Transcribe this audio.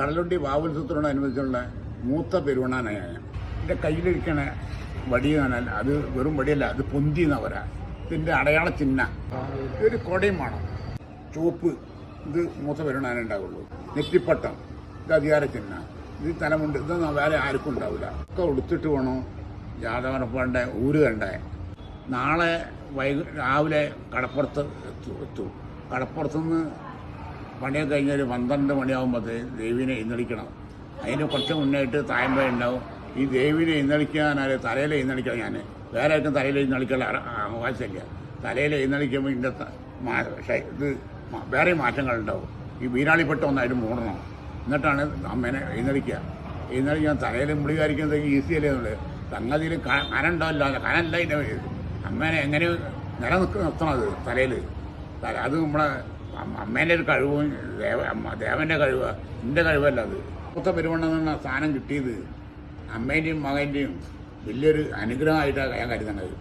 കടലുണ്ടി വാവുത്സവത്തിനോട് അനുബന്ധിച്ചുള്ള മൂത്ത പെരുവണ്ണാനാണ് ഞാൻ എന്റെ കയ്യിലിരിക്കണ വടി എന്നാൽ അത് വെറും വടിയല്ല അത് പൊന്തി എന്നാ പറയാ. ഇതിന്റെ അടയാള ചിഹ്ന. ഒരു കൊടയും വേണം. ചുവപ്പ്. ഇത് മൂത്ത പെരുവണാന ഉണ്ടാവുള്ളൂ. നെറ്റിപ്പട്ടം. ഇത് അധികാര ചിഹ്ന. ഇത് തലമുണ്ട്. ഇതൊന്നും വേറെ ആർക്കും ഉണ്ടാവില്ല ഒക്കെ ഉടുത്തിട്ട് വേണം? ജാതകപ്പന്റെ ഊര് കണ്ടേ നാളെ വൈകി രാവിലെ കടപ്പുറത്ത് എത്തു- എത്തും. കടപ്പുറത്തുനിന്ന് പണിയൊക്കെ കഴിഞ്ഞ് ഒരു പന്ത്രണ്ട് മണിയാകുമ്പോഴത്തേ ദേവീനെ ഇന്നളിക്കണം അതിന് കുറച്ച് മുന്നായിട്ട് തായമ്പ ഉണ്ടാവും. ഈ ദേവീനെ ഇന്നളിക്കാനാല് തലയിൽ എഴുന്നള്ളിക്കണം ഞാൻ വേറെ ആർക്കും തലയിൽ ഇന്നളിക്കാൻ അവകാശമില്ല. തലയിൽ ഇന്നളിക്കുമ്പോൾ ഇതിന്റെ ഇത് വേറെ മാറ്റങ്ങളുണ്ടാവും ഈ വീരാളിപ്പെട്ട ഒന്നായിട്ട് മൂടണം. എന്നിട്ടാണ് അമ്മേനെ എഴുന്നള്ളിക്കുക എഴുന്നള്ളിക്കാൻ തലയിൽ മുളികാരിക്കുന്നത് ഈസിയല്ലേ എന്നുള്ളത് സംഗതിയിൽ കനുണ്ടാവില്ല കനല്ല ഇതിന്റെ അമ്മേനെ എങ്ങനെ നിലനിൽക്ക് അത് തലയിൽ. തല അത് നമ്മളെ അമ്മേന്റെ ഒരു കഴിവും ദേവ ദേവന്റെ കഴിവ്. എന്റെ കഴിവല്ല അത്. മൊത്തം പെരുവണ്ണം എന്ന സ്ഥാനം കിട്ടിയത് അമ്മേന്റെയും മകന്റെയും വലിയൊരു അനുഗ്രഹമായിട്ടാണ് ഞാൻ കരുതുന്നത്.